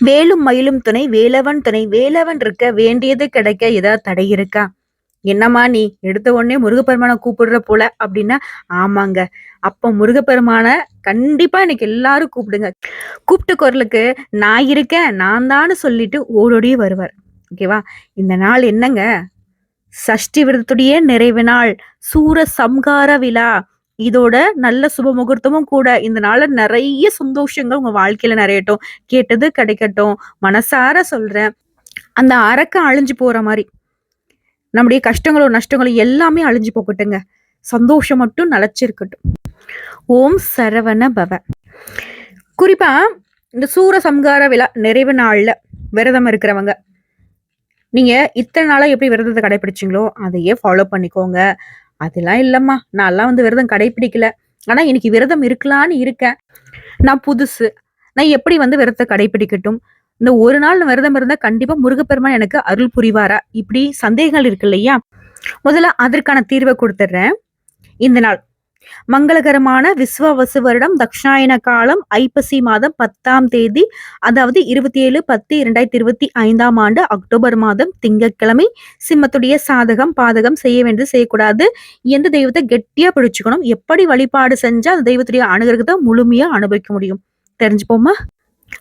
வேலும் மயிலும் துணை வேலவன் துணை வேலவன் இருக்க வேண்டியது கிடைக்க ஏதாவது தடை இருக்கா? என்னம்மா நீ எடுத்த உடனே முருகப்பெருமானை கூப்பிடுற போல அப்படின்னா ஆமாங்க. அப்ப முருகப்பெருமான கண்டிப்பா இன்னைக்கு எல்லாரும் கூப்பிடுங்க. கூப்பிட்டு குரலுக்கு நான் இருக்கேன் நான் தான்னு சொல்லிட்டு ஓடோடி வருவார். ஓகேவா? இந்த நாள் என்னங்க? சஷ்டி விரதத்துடைய நிறைவு நாள். சூர சம்கார விழா. இதோட நல்ல சுப முகூர்த்தமும் கூட இந்த நாள நிறைய சந்தோஷங்கள் உங்க வாழ்க்கையில நிறையட்டும். கேட்டது கிடைக்கட்டும். மனசார சொல்றேன். அந்த அரக்க அழிஞ்சு போற மாதிரி நம்முடைய கஷ்டங்களும் நஷ்டங்களும் எல்லாமே அழிஞ்சு போகட்டுங்க. சந்தோஷம் மட்டும் நிலச்சிருக்கட்டும். ஓம் சரவண பவ. குறிப்பா இந்த சூர சம்கார விழா நிறைவு நாள்ல விரதம் இருக்கிறவங்க நீங்க இத்தனை நாளா எப்படி விரதத்தை கடைபிடிச்சீங்களோ அதையே ஃபாலோ பண்ணிக்கோங்க. அதெல்லாம் இல்லைம்மா. நான்லாம் வந்து விரதம் கடைபிடிக்கல ஆனா இன்னைக்கு விரதம் இருக்கலான்னு இருக்கேன். நான் புதுசு. நான் எப்படி வந்து விரதத்தை கடைபிடிக்கட்டும் இந்த ஒரு நாள் விரதம் இருந்தால் கண்டிப்பா முருகப்பெருமான் எனக்கு அருள் புரிவாரா? இப்படி சந்தேகங்கள் இருக்கு இல்லையா? முதல்ல அதற்கான தீர்வை கொடுத்துட்றேன். இந்த நாள் மங்களகரமான விஸ்வவசு வருடம் தக்ஷாயன காலம் ஐப்பசி மாதம் பத்தாம் தேதி அதாவது இருபத்தி ஏழு பத்து இரண்டாயிரத்தி இருபத்தி ஐந்தாம் ஆண்டு அக்டோபர் மாதம் திங்கட்கிழமை. சிம்மத்துடைய சாதகம் பாதகம் செய்ய வேண்டியது செய்யக்கூடாது. எந்த தெய்வத்தை கெட்டியா பிடிச்சுக்கணும் எப்படி வழிபாடு செஞ்சா அந்த தெய்வத்துடைய அனுகிரகத்தை முழுமையா அனுபவிக்க முடியும். தெரிஞ்சுப்போமா?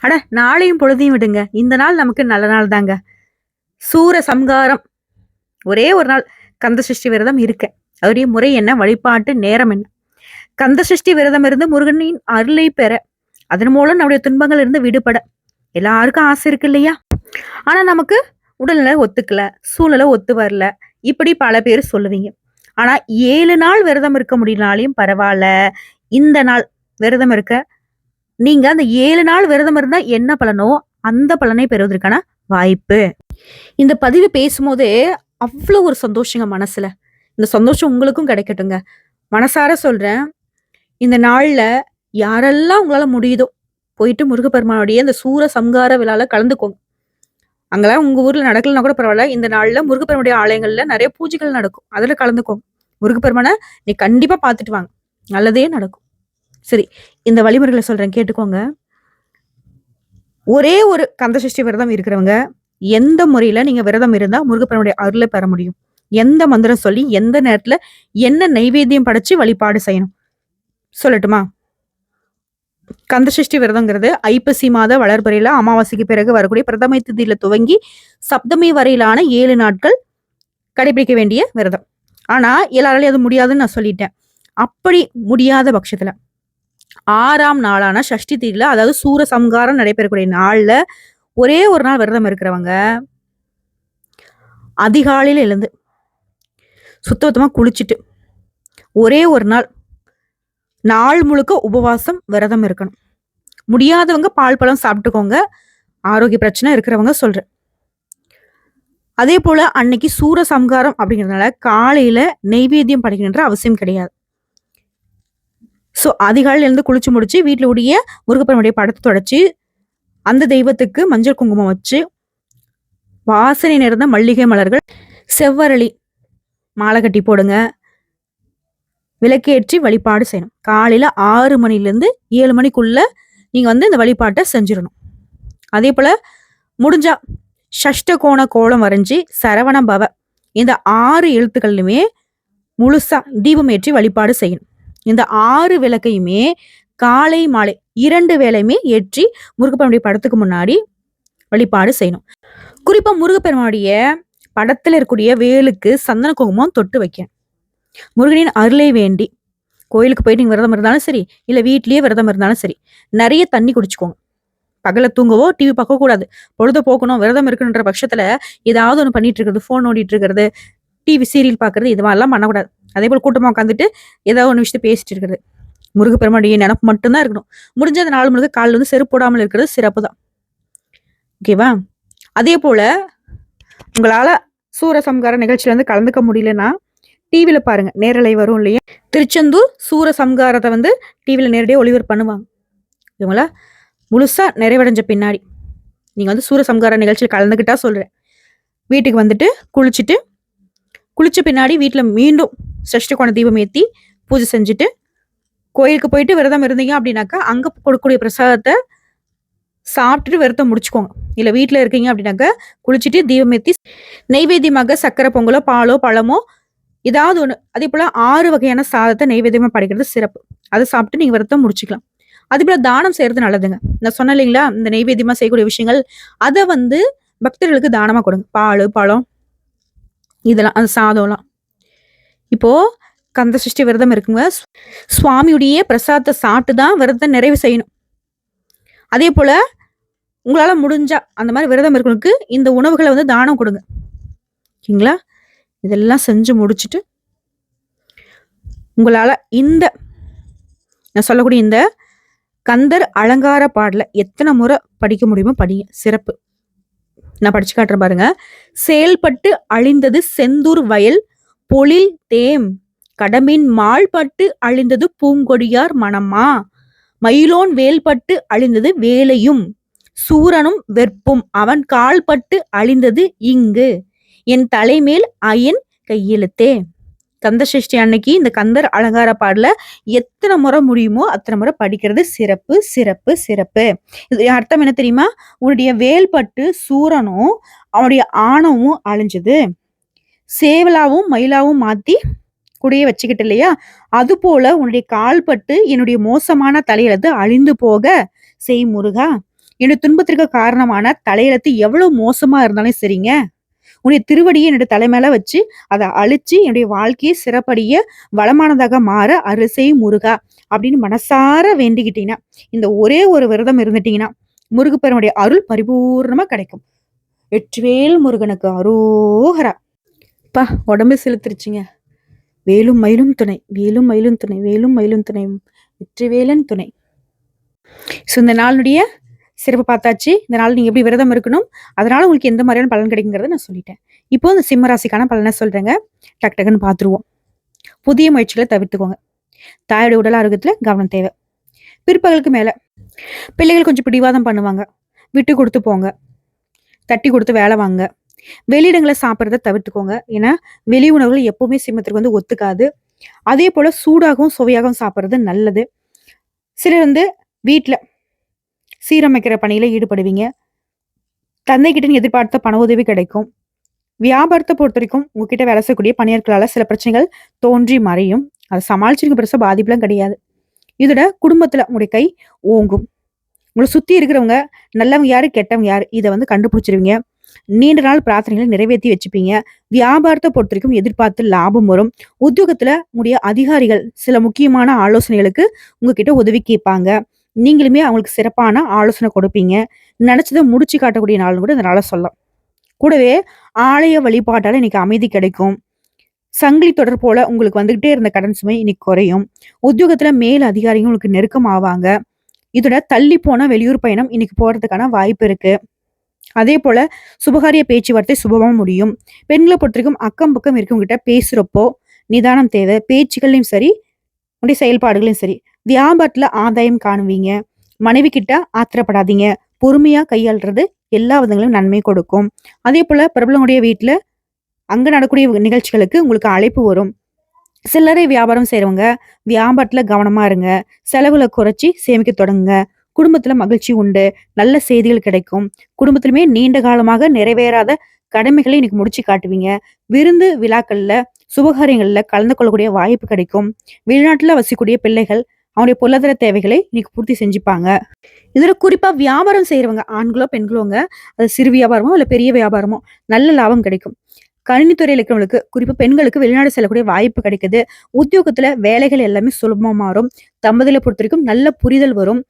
அட நாளையும் பொழுதையும் விடுங்க. இந்த நாள் நமக்கு நல்ல நாள் தாங்க. சூர சம்காரம் ஒரே ஒரு நாள் கந்த சஷ்டி விரதம் இருக்கேன் அவருடைய முறை என்ன? வழிபாட்டு நேரம் என்ன? கந்த சஷ்டி விரதம் இருந்து முருகனின் அருளை பெற அதன் மூலம் நம்முடைய துன்பங்கள் இருந்து விடுபட. எல்லாருக்கும் ஆசை இருக்கு இல்லையா? ஆனா நமக்கு உடல்நிலை ஒத்துக்கல சூழ்நிலை ஒத்து வரல. இப்படி பல பேர் சொல்லுவீங்க. ஆனா ஏழு நாள் விரதம் இருக்க முடியலனாலையும் பரவாயில்ல. இந்த நாள் விரதம் இருக்க நீங்க அந்த ஏழு நாள் விரதம் இருந்தா என்ன பலனோ அந்த பலனை பெறுவதற்கான வாய்ப்பு. இந்த பதிவு பேசும்போதே அவ்வளோ ஒரு சந்தோஷங்க மனசுல. இந்த சந்தோஷம் உங்களுக்கும் கிடைக்கட்டுங்க. மனசார சொல்றேன். இந்த நாள்ல யாரெல்லாம் உங்களால முடியுதோ போயிட்டு முருகப்பெருமானுடைய இந்த சூர சம்கார விழால கலந்துக்கோங்க. அங்கெல்லாம் உங்க ஊர்ல நடக்கலன்னா கூட பரவாயில்ல. இந்த நாள்ல முருகப்பெருமானுடைய ஆலயங்கள்ல நிறைய பூஜைகள் நடக்கும். அதுல கலந்துக்கோங்க. முருகப்பெருமானை நீ கண்டிப்பா பார்த்துட்டு வாங்க. நல்லதே நடக்கும். சரி இந்த வழிமுறைகளை சொல்றேன். கேட்டுக்கோங்க. ஒரே ஒரு கந்தசஷ்டி விரதம் இருக்கிறவங்க எந்த முறையில நீங்க விரதம் இருந்தா முருகப்பெருமானுடைய அருளை பெற முடியும்? எந்த மந்திரம் சொல்லி எந்த நேரத்துல என்ன நைவேத்தியம் படைச்சு வழிபாடு செய்யணும்? சொல்லட்டுமா? கந்தசஷ்டி விரதங்கிறது ஐப்பசி மாத வளர்பறையில அமாவாசைக்கு பிறகு வரக்கூடிய பிரதமை திதியில துவங்கி சப்தமி வரையிலான ஏழு நாட்கள் கடைபிடிக்க வேண்டிய விரதம். ஆனா எல்லாராலையும் அது முடியாதுன்னு நான் சொல்லிட்டேன். அப்படி முடியாத பட்சத்துல ஆறாம் நாளான சஷ்டி தீரில் அதாவது சூர சம்காரம் நடைபெறக்கூடிய நாள்ல ஒரே ஒரு நாள் விரதம் இருக்கிறவங்க அதிகாலையில் எழுந்து சுத்தமாக குளிச்சுட்டு ஒரே ஒரு நாள் நாள் முழுக்க உபவாசம் விரதம் இருக்கணும். முடியாதவங்க பால் பழம் சாப்பிட்டுக்கோங்க. ஆரோக்கிய பிரச்சனை இருக்கிறவங்க சொல்கிறேன் அதே போல் அன்னைக்கு சூர சம்காரம் அப்படிங்கிறதுனால காலையில் நெய்வேத்தியம் படைக்கணுன்ற அவசியம் கிடையாது. ஸோ அதிகாலையிலேருந்து குளிச்சு முடிச்சு வீட்டில் உடைய முருகப்பெருமுடைய படத்தை தொடச்சி அந்த தெய்வத்துக்கு மஞ்சள் குங்குமம் வச்சு வாசனை நிறைந்த மல்லிகை மலர்கள் செவ்வரளி மாலை கட்டி போடுங்க. விளக்கேற்றி வழிபாடு செய்யணும். காலையில் ஆறு மணிலேருந்து ஏழு மணிக்குள்ள நீங்கள் வந்து இந்த வழிபாட்டை செஞ்சிடணும். அதே போல் முடிஞ்சா ஷஷ்ட கோண கோலம் வரைஞ்சி சரவண பவ இந்த ஆறு எழுத்துக்கள்லையுமே முழுசா தீபம் ஏற்றி வழிபாடு செய்யணும். இந்த ஆறு விளக்கையுமே காலை மாலை இரண்டு வேலையுமே ஏற்றி முருகப்பெருமானுடைய படத்துக்கு முன்னாடி வழிபாடு செய்யணும். குறிப்பாக முருகப்பெருமானுடைய படத்துல இருக்கக்கூடிய வேலுக்கு சந்தன குங்குமம் தொட்டு வைக்க முருகனின் அருளை வேண்டி. கோயிலுக்கு போயிட்டு நீங்க விரதம் இருந்தாலும் சரி இல்ல வீட்லயே விரதம் இருந்தாலும் சரி நிறைய தண்ணி குடிச்சுக்கோங்க. பகல தூங்கவோ டிவி பார்க்க கூடாது. பொழுத போக்கணும் விரதம் இருக்கணுன்ற பட்சத்துல ஏதாவது ஒன்று பண்ணிட்டு இருக்கிறது ஃபோன் ஓடிட்டு இருக்கிறது டிவி சீரியல் பார்க்கறது இது மாதிரிலாம் பண்ணக்கூடாது. அதே போல் கூட்டமா உட்காந்துட்டு ஏதாவது ஒன்று விஷயத்தை பேசிட்டு இருக்கிறது. முருகப்பெருமானுடைய நினப்பு மட்டும்தான் இருக்கணும். முடிஞ்ச அந்த நாள் முழுக்க காலில் வந்து செருப்பு போடாமல் இருக்கிறது சிறப்பு தான் ஓகேவா அதே போல உங்களால சூரசம்கார நிகழ்ச்சியில வந்து கலந்துக்க முடியலன்னா டிவியில பாருங்க. நேரலை வரும் இல்லையா? திருச்செந்தூர் சூரசம்காரத்தை வந்து டிவியில நேரடியாக ஒளிபரப்பு பண்ணுவாங்க. இவங்களா முழுசா நிறைவடைஞ்ச பின்னாடி. நீங்க வந்து சூரசம்கார நிகழ்ச்சியில் கலந்துக்கிட்டா சொல்றேன். வீட்டுக்கு வந்துட்டு குளிச்சுட்டு குளிச்ச பின்னாடி வீட்டில் மீண்டும் சஷ்டி கோண தீபம் ஏற்றி பூஜை செஞ்சுட்டு கோயிலுக்கு போயிட்டு விரதம் இருந்தீங்க அப்படின்னாக்கா அங்கே கொடுக்கக்கூடிய பிரசாதத்தை சாப்பிட்டுட்டு விரதத்தை முடிச்சுக்கோங்க. இல்லை வீட்டில் இருக்கீங்க அப்படின்னாக்க குளிச்சுட்டு தீபமேத்தி நெய்வேத்தியமாக சக்கரை பொங்கலோ பாலோ பழமோ ஏதாவது ஒன்று அதே போல் ஆறு வகையான சாதத்தை நெய்வேத்தியமாக படைக்கிறது சிறப்பு. அதை சாப்பிட்டு நீங்கள் விரத்தம் முடிச்சுக்கலாம். அதே போல் தானம் செய்யறது நல்லதுங்க. நான் சொன்னேன் இல்லைங்களா? இந்த நெய்வேத்தியமாக செய்யக்கூடிய விஷயங்கள் அதை வந்து பக்தர்களுக்கு தானமாக கொடுங்க. பால் பழம் இதெல்லாம் அந்த சாதம்லாம். இப்போது கந்தசஷ்டி விரதம் இருக்குங்க. சுவாமியுடைய பிரசாதத்தை சாப்பிட்டு தான் விரதத்தை நிறைவு செய்யணும். அதே போல் உங்களால முடிஞ்சா அந்த மாதிரி விரதம் இருக்கிறவங்களுக்கு இந்த உணவுகளை வந்து தானம் கொடுங்க. ஓகேங்களா? இதெல்லாம் செஞ்சு முடிச்சுட்டு உங்களால இந்த நான் சொல்லக்கூடிய இந்த கந்தர் அலங்கார பாடல எத்தனை முறை படிக்க முடியுமோ படிங்க. சிறப்பு. நான் படிச்சு காட்டுறேன் பாருங்க. செயல்பட்டு அழிந்தது செந்தூர் வயல் பொழில் தேம். கடம்பின் மாள்பட்டு அழிந்தது பூங்கொடியார் மணமா மயிலோன் வேல்பட்டு அழிந்தது வேலையும். சூரனும் வெற்பும். அவன் கால்பட்டு அழிந்தது இங்கு. என் தலைமேல் அயன் கையெழுத்தே. கந்த சஷ்டி அன்னைக்கு இந்த கந்தர் அலங்கார பாடல எத்தனை முறை முடியுமோ அத்தனை முறை படிக்கிறது சிறப்பு சிறப்பு சிறப்பு. இது அர்த்தம் என்ன தெரியுமா? உன்னுடைய வேல்பட்டு சூரனும் அவனுடைய ஆணவமும் அழிஞ்சது. சேவலாவும் மயிலாவும் மாத்தி குடிய வச்சுக்கிட்டு இல்லையா? அது போல உன்னுடைய கால்பட்டு என்னுடைய மோசமான தலையெழுத்து அழிந்து போக. செய் முருகா. என்னுடைய துன்பத்திற்கு காரணமான தலையெழுத்து எவ்வளவு மோசமா இருந்தாலும் சரிங்க. உன்னுடைய திருவடியை என்னுடைய தலைமையில வச்சு அதை அழிச்சு என்னுடைய வாழ்க்கையை சிறப்படைய வளமானதாக மாற அரிசை முருகா அப்படின்னு மனசார வேண்டிக்கிட்டீங்கன்னா இந்த ஒரே ஒரு விரதம் இருந்துட்டீங்கன்னா முருகப்பெருனுடைய அருள் பரிபூர்ணமா கிடைக்கும். வெற்றிவேல் முருகனுக்கு அரோகரா. பா உடம்பு செலுத்திருச்சுங்க. வேலும் மயிலும் துணை வேலும் மயிலும் துணை வேலும் மயிலும் துணை வெற்றிவேலன் துணை. ஸோ இந்த நாளுடைய சிறப்பு பார்த்தாச்சு. இதனால் நீங்கள் எப்படி விரதம் இருக்கணும் அதனால் உங்களுக்கு எந்த மாதிரியான பலன் கிடைக்குங்கிறத நான் சொல்லிட்டேன். இப்போ இந்த சிம்ம ராசிக்கான பலனை சொல்கிறேங்க டக் டக்குன்னு பார்த்துருவோம். புதிய முயற்சிகளை தவிர்த்துக்கோங்க. தாயோட உடல் ஆரோக்கியத்தில் கவனம் தேவை. பிற்பகலுக்கு மேலே பிள்ளைகள் கொஞ்சம் பிடிவாதம் பண்ணுவாங்க. விட்டு கொடுத்து போங்க. தட்டி கொடுத்து வேலை வாங்க. வெளியிடங்களை சாப்பிட்றத தவிர்த்துக்கோங்க. ஏன்னா வெளி உணவுகள் எப்பவுமே சிம்மத்திற்கு வந்து ஒத்துக்காது. அதே போல சூடாகவும் சுவையாகவும் சாப்பிட்றது நல்லது. சிலர் வந்து வீட்டில் சீரமைக்கிற பணியில ஈடுபடுவீங்க. தந்தைகிட்ட எதிர்பார்த்த பண உதவி கிடைக்கும். வியாபாரத்தை பொறுத்த வரைக்கும் உங்ககிட்ட வேலை செய்யக்கூடிய பணியாட்களால சில பிரச்சனைகள் தோன்றி மறையும். அதை சமாளிச்சிருக்க பெருசா பாதிப்புலாம் கிடையாது. இதோட குடும்பத்துல உங்களுடைய கை ஓங்கும். உங்களை சுத்தி இருக்கிறவங்க நல்லவங்க யாரு கெட்டவங்க யாரு இதை வந்து கண்டுபிடிச்சிருவீங்க. நீண்ட நாள் பிரார்த்தனைகளை நிறைவேற்றி வச்சுப்பீங்க. வியாபாரத்தை பொறுத்த வரைக்கும் எதிர்பார்த்து லாபம் வரும். உத்தியோகத்துல உங்களுடைய அதிகாரிகள் சில முக்கியமான ஆலோசனைகளுக்கு உங்ககிட்ட உதவி கேட்பாங்க. நீங்களுமே அவங்களுக்கு சிறப்பான ஆலோசனை கொடுப்பீங்க. நினச்சதை முடிச்சு காட்டக்கூடிய நாள் கூட இந்த நாளை சொல்லலாம். கூடவே ஆலய வழிபாட்டால் இன்னைக்கு அமைதி கிடைக்கும். சங்கிலி தொடர் போல உங்களுக்கு வந்துகிட்டே இருந்த கடன் சுமை இன்னைக்கு குறையும். உத்தியோகத்துல மேல் அதிகாரிகள் உங்களுக்கு நெருக்கம் ஆவாங்க. இதோட தள்ளி போன வெளியூர் பயணம் இன்னைக்கு போறதுக்கான வாய்ப்பு இருக்கு. அதே போல சுபகாரிய பேச்சுவார்த்தை சுபமா முடியும். பெண்களை பொறுத்த வரைக்கும் அக்கம் பக்கம் இருக்கவங்ககிட்ட பேசுறப்போ நிதானம் தேவை. பேச்சுகள்லையும் சரி உடைய செயல்பாடுகளையும் சரி. வியாபாரத்துல ஆதாயம் காணுவீங்க. மனைவி கிட்ட ஆத்திரப்படாதீங்க. பொறுமையா கையாளுறது எல்லா விதங்களும் நன்மை கொடுக்கும். அதே போல பிரபலங்களுடைய வீட்டுல அங்க நடக்கூடிய நிகழ்ச்சிகளுக்கு உங்களுக்கு அழைப்பு வரும். சில்லறை வியாபாரம் செய்கிறவங்க வியாபாரத்துல கவனமா இருங்க. செலவுகளை குறைச்சி சேமிக்க தொடங்குங்க. குடும்பத்துல மகிழ்ச்சி உண்டு. நல்ல செய்திகள் கிடைக்கும். குடும்பத்திலுமே நீண்ட காலமாக நிறைவேறாத கடமைகளை இன்னைக்கு முடிச்சு காட்டுவீங்க. விருந்து விழாக்கள்ல சுபகாரியங்கள்ல கலந்து கொள்ளக்கூடிய வாய்ப்பு கிடைக்கும். வெளிநாட்டுல வசிக்கக்கூடிய பிள்ளைகள் அவனுடைய பொருளாதார தேவைகளை இன்னைக்கு பூர்த்தி செஞ்சுப்பாங்க. இதுல குறிப்பா வியாபாரம் செய்கிறவங்க ஆண்களோ பெண்களோங்க அது சிறு வியாபாரமோ இல்ல பெரிய வியாபாரமோ நல்ல லாபம் கிடைக்கும். கணினித்துறையில் இருக்கிறவங்களுக்கு குறிப்பா பெண்களுக்கு வெளிநாடு செல்லக்கூடிய வாய்ப்பு கிடைக்குது. உத்தியோகத்துல வேலைகள் எல்லாமே சுலபமாக மாறும். தம்பதியில் பொறுத்த வரைக்கும் நல்ல புரிதல் வரும்.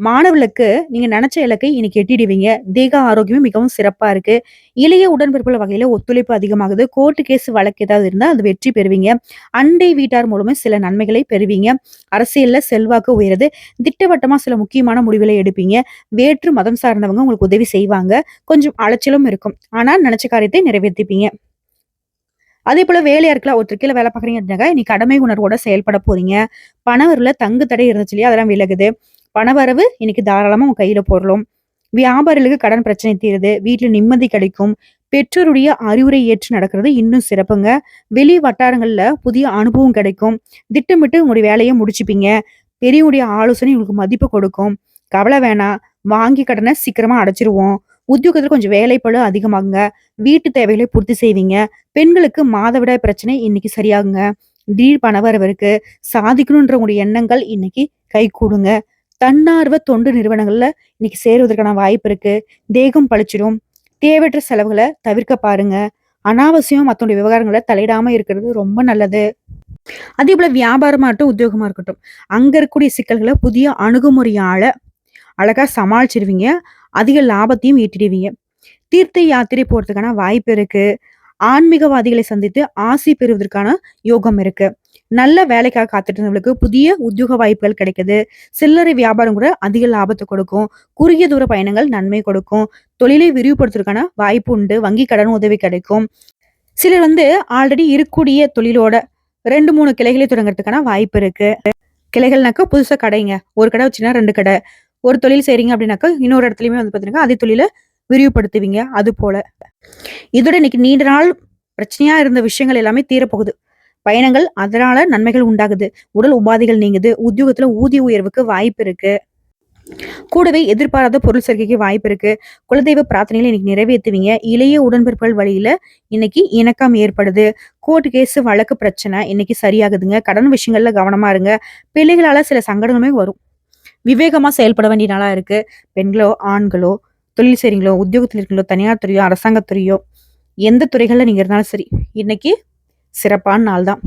மாணவர்களுக்கு நீங்க நினைச்ச இலக்கை இன்னைக்கு எட்டிடுவீங்க. தேக ஆரோக்கியமும் மிகவும் சிறப்பா இருக்கு. இளைய உடன்பிறப்புகள் வகையில ஒத்துழைப்பு அதிகமாகுது. கோர்ட்டு கேஸ் வழக்கு ஏதாவது இருந்தா அது வெற்றி பெறுவீங்க. அண்டை வீட்டார் மூலமே சில நன்மைகளை பெறுவீங்க. அரசியல்ல செல்வாக்கு உயருது. திட்டவட்டமா சில முக்கியமான முடிவுகளை எடுப்பீங்க. வேற்று மதம் சார்ந்தவங்க உங்களுக்கு உதவி செய்வாங்க. கொஞ்சம் அலைச்சலும் இருக்கும். ஆனா நினைச்ச காரியத்தை நிறைவேற்றிப்பீங்க. அதே போல வேலையா இருக்கலாம். ஒருத்தர் கீழே வேலை பாக்குறீங்க அப்படின்னாக்கா நீ கடமை உணர்வோட செயல்பட போறீங்க. பணவரில் தங்கு தடை இருந்துச்சு இல்லையா? அதெல்லாம் விலகுது. பணவரவு இன்னைக்கு தாராளமா உங்கள் கையில போடலாம். வியாபாரிகளுக்கு கடன் பிரச்சனை தீருது. வீட்டுல நிம்மதி கிடைக்கும். பெற்றோருடைய அறிவுரை ஏற்று நடக்கிறது இன்னும் சிறப்புங்க. வெளி வட்டாரங்கள்ல புதிய அனுபவம் கிடைக்கும். திட்டமிட்டு உங்களுடைய வேலையை முடிச்சுப்பீங்க. பெரியவுடைய ஆலோசனை உங்களுக்கு மதிப்பு கொடுக்கும். கவலை வேணாம். வாங்கி கடனை சீக்கிரமா அடைச்சிருவோம். உத்தியோகத்தில் கொஞ்சம் வேலைப்பளு அதிகமாகுங்க. வீட்டு தேவைகளை பூர்த்தி செய்வீங்க. பெண்களுக்கு மாதவிடாய் பிரச்சனை இன்னைக்கு சரியாகுங்க. திடீர் பணவரவு இருக்கு. சாதிக்கணுன்ற உங்களுடைய எண்ணங்கள் இன்னைக்கு கை கூடுங்க தன்னார்வ தொண்டு நிறுவனங்கள்ல இன்னைக்கு சேருவதற்கான வாய்ப்பு இருக்கு. தேகம் பழிச்சிடும். தேவையற்ற செலவுகளை தவிர்க்க பாருங்க. அனாவசியம் மற்றோட விவகாரங்களை தலையிடாம இருக்கிறது ரொம்ப நல்லது. அதே போல வியாபாரமா இருக்கட்டும் உத்தியோகமா இருக்கட்டும் அங்க இருக்கக்கூடிய சிக்கல்களை புதிய அணுகுமுறையால அழகா சமாளிச்சிருவீங்க. அதிக லாபத்தையும் ஈட்டிடுவீங்க. தீர்த்த யாத்திரை போறதுக்கான வாய்ப்பு இருக்கு. ஆன்மீகவாதிகளை சந்தித்து ஆசி பெறுவதற்கான யோகம் இருக்கு. நல்ல வேலைக்காக காத்துட்டு இருந்தவங்களுக்கு புதிய உத்தியோக வாய்ப்புகள் கிடைக்குது. சில்லறை வியாபாரம் கூட அதிக லாபத்தை கொடுக்கும். குறுகிய தூர பயணங்கள் நன்மை கொடுக்கும். தொழிலை விரிவுபடுத்துறதுக்கான வாய்ப்பு உண்டு. வங்கி கடன் உதவி கிடைக்கும். சிலர் வந்து ஆல்ரெடி இருக்கக்கூடிய தொழிலோட ரெண்டு மூணு கிளைகளை தொடங்குறதுக்கான வாய்ப்பு இருக்கு. கிளைகள்னாக்கா புதுசா கடைங்க. ஒரு கடை வச்சுன்னா ரெண்டு கடை. ஒரு தொழில் செய்றீங்க அப்படின்னாக்கா இன்னொரு இடத்துலயுமே வந்து பாத்தீங்கன்னா அதே தொழிலை விரிவுபடுத்துவீங்க. அது போல. இதோட இன்னைக்கு நீண்ட நாள் பிரச்சனையா இருந்த விஷயங்கள் எல்லாமே தீரப்போகுது. பயணங்கள் அதனால நன்மைகள் உண்டாகுது. உடல் உபாதைகள் நீங்குது. உத்தியோகத்துல ஊதிய உயர்வுக்கு வாய்ப்பு இருக்கு. கூடவே எதிர்பாராத பொருள் சேர்க்கைக்கு வாய்ப்பு இருக்கு. குலதெய்வ பிரார்த்தனையில இன்னைக்கு நிறைவேற்றுவீங்க. இளைய உடன்பிறப்புகள் வழியில இன்னைக்கு இணக்கம் ஏற்படுது. கோர்ட் கேஸ் வழக்கு பிரச்சனை இன்னைக்கு சரியாகுதுங்க. கடன் விஷயங்கள்ல கவனமா இருங்க. பிள்ளைகளால சில சங்கடங்களுமே வரும். விவேகமா செயல்பட வேண்டிய நாளா இருக்கு. பெண்களோ ஆண்களோ தொழில் செய்றீங்களோ உத்தியோகத்தில் இருக்கீங்களோ தனியார் துறையோ அரசாங்கத்துறையோ எந்த துறைகள்ல நீங்க இருந்தாலும் சரி இன்னைக்கு சிறப்பான நாள் தான்.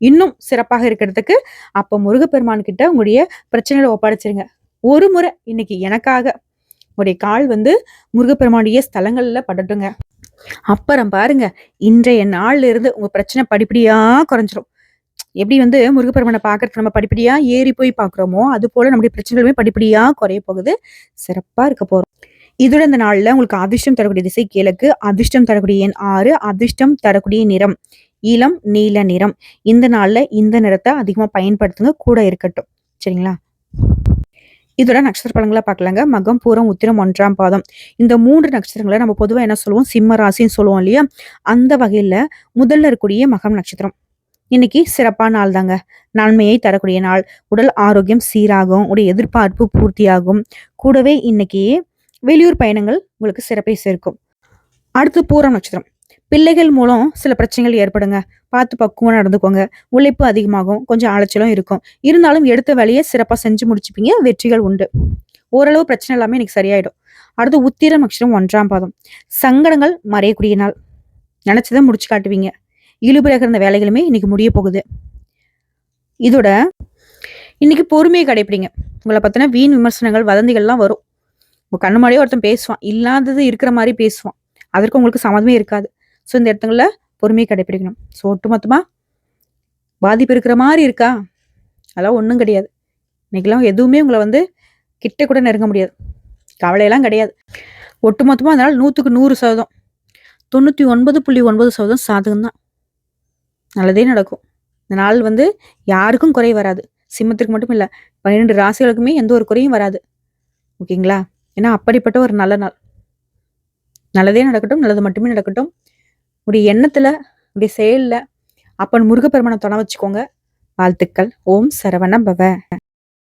இன்னும் சிறப்பாக இருக்கிறதுக்கு அப்ப முருகப்பெருமான் கிட்ட உங்களுடைய பிரச்சனைகளை ஒப்படைச்சிருங்க. ஒரு முறை இன்னைக்கு எனக்காக உங்களுடைய கால் வந்து முருகப்பெருமானுடைய ஸ்தலங்கள்ல படட்டுங்க. அப்புறம் பாருங்க இன்றைய நாள்ல இருந்து உங்க பிரச்சனை படிப்படியா குறைஞ்சிரும். எப்படி வந்து முருகப்பெருமானை பார்க்கறதுக்கு நம்ம படிப்படியா ஏறி போய் பார்க்குறோமோ அது போல நம்முடைய பிரச்சனைகளுமே படிப்படியா குறைய போகுது. சிறப்பா இருக்க போறோம். இதோட இந்த நாள்ல உங்களுக்கு அதிர்ஷ்டம் தரக்கூடிய திசை கிழக்கு அதிர்ஷ்டம் தரக்கூடிய எண் ஆறு அதிர்ஷ்டம் தரக்கூடிய நிறம். இளம் நீல நிறம். இந்த நாள்ல இந்த நிறத்தை அதிகமா பயன்படுத்துங்க. கூட இருக்கட்டும். சரிங்களா? இதோட நட்சத்திர பலன்களை பார்க்கலாங்க. மகம் பூரம் உத்திரம் ஒன்றாம் பாதம். இந்த மூன்று நட்சத்திரங்களை நம்ம பொதுவாக என்ன சொல்லுவோம்? சிம்ம ராசின்னு சொல்லுவோம் இல்லையா? அந்த வகையில முதல்ல இருக்கக்கூடிய மகம் நட்சத்திரம். இன்னைக்கு சிறப்பான நாள் தாங்க. நன்மையை தரக்கூடிய நாள். உடல் ஆரோக்கியம் சீராகும். உடைய எதிர்பார்ப்பு பூர்த்தியாகும். கூடவே இன்னைக்கு வெளியூர் பயணங்கள் உங்களுக்கு சிறப்பை சேர்க்கும். அடுத்து பூரம் நட்சத்திரம். பிள்ளைகள் மூலம் சில பிரச்சனைகள் ஏற்படுங்க. பார்த்து பக்குவம் நடந்துக்கோங்க. உழைப்பு அதிகமாகும். கொஞ்சம் அலைச்சலும் இருக்கும். இருந்தாலும் எடுத்த வேலையை சிறப்பாக செஞ்சு முடிச்சுப்பீங்க. வெற்றிகள் உண்டு. ஓரளவு பிரச்சனை எல்லாமே இன்னைக்கு சரியாயிடும். அடுத்து உத்திரம் நட்சத்திரம் ஒன்றாம் பாதம். சங்கடங்கள் மறையக்கூடிய நாள். நினச்சதை முடிச்சு காட்டுவீங்க. இழுபுறாக இருந்த வேலைகளுமே இன்னைக்கு முடிய போகுது. இதோட இன்னைக்கு பொறுமையை கடைப்பிடிங்க. உங்களை பார்த்தினா வீண் விமர்சனங்கள் வதந்திகள்லாம் வரும். உங்கள் கண்ணு முன்னாடியே ஒருத்தன் பேசுவான். இல்லாதது இருக்கிற மாதிரி பேசுவான். அதற்கு உங்களுக்கு சம்மதமே இருக்காது. ஸோ இந்த இடத்துங்களில் பொறுமையை கடைப்பிடிக்கணும். ஸோ ஒட்டுமொத்தமா பாதிப்பு இருக்கிற மாதிரி இருக்கா? அதெல்லாம் ஒன்றும் கிடையாது. இன்றைக்கெல்லாம் எதுவுமே உங்களை வந்து கிட்ட கூட நெருங்க முடியாது. கவலையெல்லாம் கிடையாது. ஒட்டுமொத்தமாக அதனால் நூற்றுக்கு நூறு சதவீதம் தொண்ணூற்றி ஒன்பது புள்ளி ஒன்பது சதவீதம் சாதகம் தான் நல்லதே நடக்கும். இந்த நாள் வந்து யாருக்கும் குறை வராது. சிம்மத்திற்கு மட்டும் இல்லை பன்னிரெண்டு ராசிகளுக்குமே எந்த ஒரு குறையும் வராது. ஓகேங்களா? ஏன்னா அப்படிப்பட்ட ஒரு நல்ல நாள். நல்லதே நடக்கட்டும் நல்லது மட்டுமே நடக்கட்டும். உடைய எண்ணத்துல உடைய செயல்ல அப்பன் முருகப்பெருமானை தொட வச்சுக்கோங்க. வாழ்த்துக்கள். ஓம் சரவண பவ.